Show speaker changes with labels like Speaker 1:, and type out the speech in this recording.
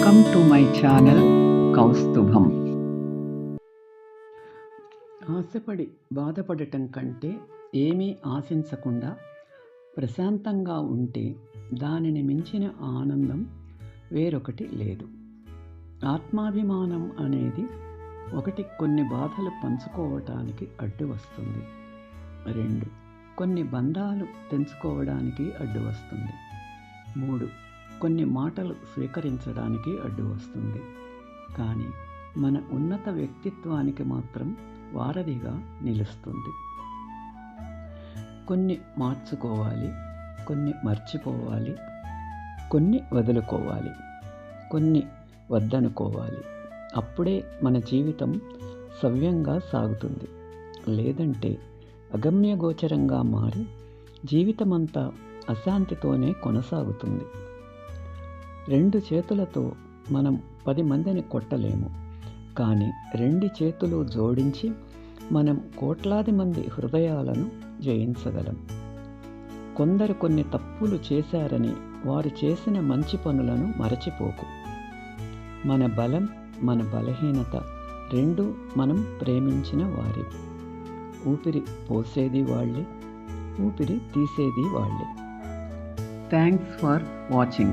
Speaker 1: Welcome to my channel Kaustubham ఆశపడి బాధపడటం కంటే ఏమీ ఆశించకుండా ప్రశాంతంగా ఉంటే దానిని మించిన ఆనందం వేరొకటి లేదు. ఆత్మాభిమానం అనేది ఒకటి కొన్ని బాధలు పంచుకోవటానికి అడ్డు వస్తుంది. రెండు కొన్ని బంధాలు తెంచుకోవడానికి అడ్డు వస్తుంది. మూడు కొన్ని మాటలు స్వీకరించడానికి అడ్డు వస్తుంది. కానీ మన ఉన్నత వ్యక్తిత్వానికి మాత్రం వారధిగా నిలుస్తుంది. కొన్ని మార్చుకోవాలి కొన్ని మర్చిపోవాలి కొన్ని వదులుకోవాలి కొన్ని వద్దనుకోవాలి. అప్పుడే మన జీవితం సవ్యంగా సాగుతుంది. లేదంటే అగమ్యగోచరంగా మారి జీవితమంతా అశాంతితోనే కొనసాగుతుంది. రెండు చేతులతో మనం పది మందిని కొట్టలేము. కానీ రెండు చేతులు జోడించి మనం కోట్లాది మంది హృదయాలను జయించగలం. కొందరు కొన్ని తప్పులు చేశారని వారు చేసిన మంచి పనులను మరచిపోకు. మన బలం మన బలహీనత రెండు మనం ప్రేమించిన వారి. ఊపిరి పోసేది వాళ్ళే ఊపిరి తీసేది వాళ్ళే. Thanks for watching